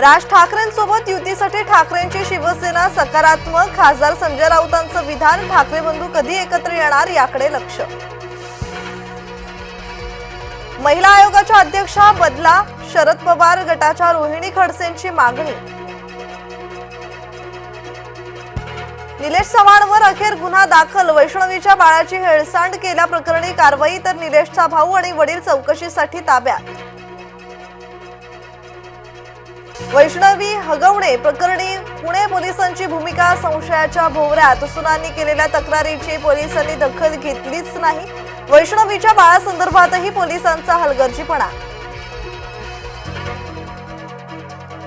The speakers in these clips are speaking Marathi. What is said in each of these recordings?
राज ठाकरेंसोबत युतीसाठी ठाकरेंची शिवसेना सकारात्मक. खासदार संजय राऊतांचं विधान ठाकरे बंधू कधी एकत्र येणार याकडे लक्ष. महिला आयोगाच्या अध्यक्षा बदला शरद पवार गटाच्या रोहिणी खडसेंची मागणी. निलेश चव्हाणवर अखेर गुन्हा दाखल. वैष्णवीच्या बाळाची हेळसांड केल्याप्रकरणी कारवाई तर निलेशचा भाऊ आणि वडील चौकशीसाठी ताब्यात. वैष्णवी हगवणे प्रकरणी पुणे पोलिसांची भूमिका संशयाच्या भोवऱ्यात. सुनांनी केलेल्या तक्रारीची पोलिसांनी दखल घेतलीच नाही. वैष्णवीच्या बाळासंदर्भातही पोलिसांचा हलगर्जीपणा.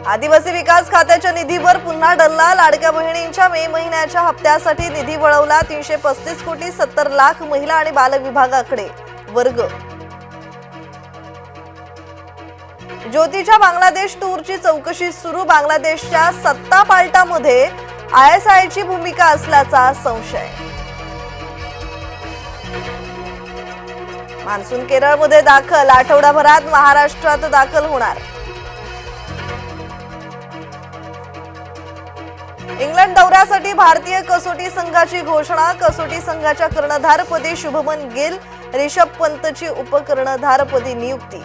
आदिवासी विकास खात्याच्या निधीवर पुन्हा डल्ला. लाडक्या बहिणींच्या मे महिन्याच्या हप्त्यासाठी निधी वळवला तीनशे पस्तीस कोटी सत्तर लाख महिला आणि बाल विभागाकडे वर्ग. ज्योतीच्या बांगलादेश टूरची चौकशी सुरू. बांगलादेशच्या सत्ता पालटामध्ये आय एस आयची भूमिका असल्याचा संशय. मान्सून केरळमध्ये दाखल. आठवडाभरात महाराष्ट्रात दाखल होणार. इंग्लंड दौऱ्यासाठी भारतीय कसोटी संघाची घोषणा. कसोटी संघाच्या कर्णधारपदी शुभमन गिल रिषभ पंतची उपकर्णधारपदी नियुक्ती.